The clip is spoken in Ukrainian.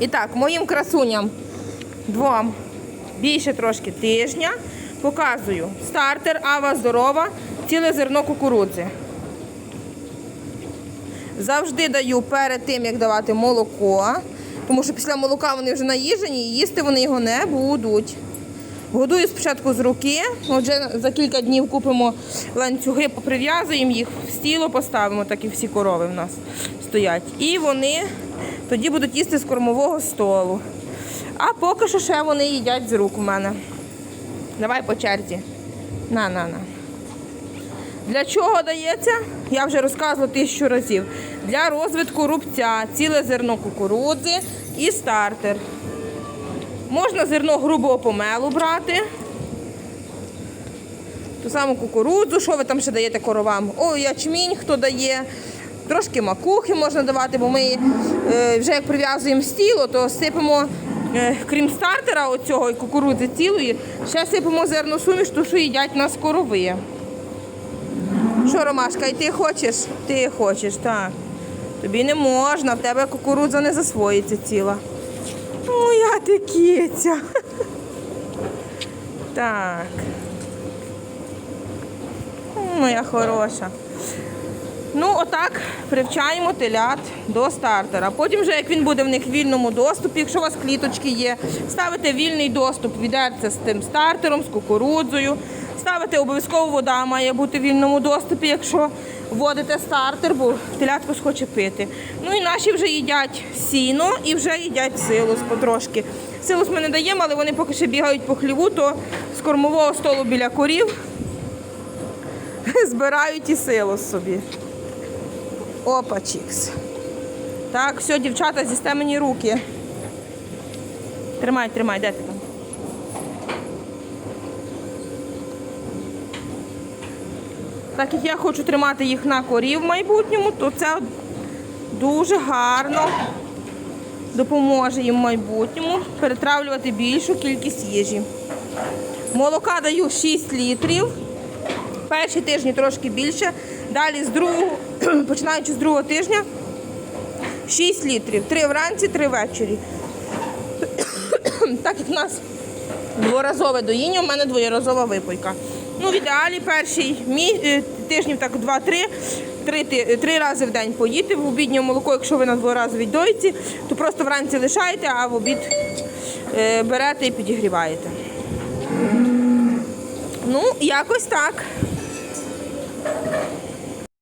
І так, моїм красуням двом більше трошки тижня. Показую стартер Ава Здорова, ціле зерно кукурудзи. Завжди даю перед тим, як давати молоко, тому що після молока вони вже наїжені і їсти вони його не будуть. Годую спочатку з руки, отже за кілька днів купимо ланцюги, поприв'язуємо їх, в стіло поставимо, так і всі корови в нас стоять. І вони тоді будуть їсти з кормового столу. А поки що ще вони їдять з рук у мене. Давай по черзі. На, на, на. Для чого дається? Я вже розказувала тисячу разів. Для розвитку рубця, ціле зерно кукурудзи і стартер. Можна зерно грубого помелу брати. Ту саму кукурудзу, що ви там ще даєте коровам? О, ячмінь хто дає. Трошки макухи можна давати, бо ми е, вже як прив'язуємо стіло, то сипемо, е, крім стартера оцього і кукурудзи цілої, ще сипемо зерно суміш, ту, що їдять нас корови. Що, Ромашка, і ти хочеш? Ти хочеш, так. Тобі не можна, в тебе кукурудза не засвоїться ціла. Моя ти киця. Так. Моя хороша. Ну, отак привчаємо телят до стартера. Потім, вже як він буде в них в вільному доступі, якщо у вас кліточки є, ставите вільний доступ, відерце з тим стартером, з кукурудзою. Ставите обов'язково вода має бути в вільному доступі, якщо вводите стартер, бо телятко схоче пити. Ну і наші вже їдять сіно і вже їдять силос потрошки. Силос ми не даємо, але вони поки ще бігають по хліву, то з кормового столу біля корів збирають і силос собі. Опа, чікс. Так, все, дівчата, зісте мені руки. Тримай, тримай, де ти там? Так як я хочу тримати їх на корі в майбутньому, то це дуже гарно допоможе їм в майбутньому перетравлювати більшу кількість їжі. Молока даю 6 літрів. Перші тижні трошки більше. Далі з другого, починаючи з другого тижня, 6 літрів. Три вранці, три ввечері. Так як в нас дворазове доїння, у мене двоєразова випойка. Ну, в ідеалі перший мі... е, тижнів так 2-3, три, три рази в день поїти в обіднє молоко, якщо ви на дворазовій дойці, то просто вранці лишаєте, а в обід е, берете і підігріваєте. Ну, якось так.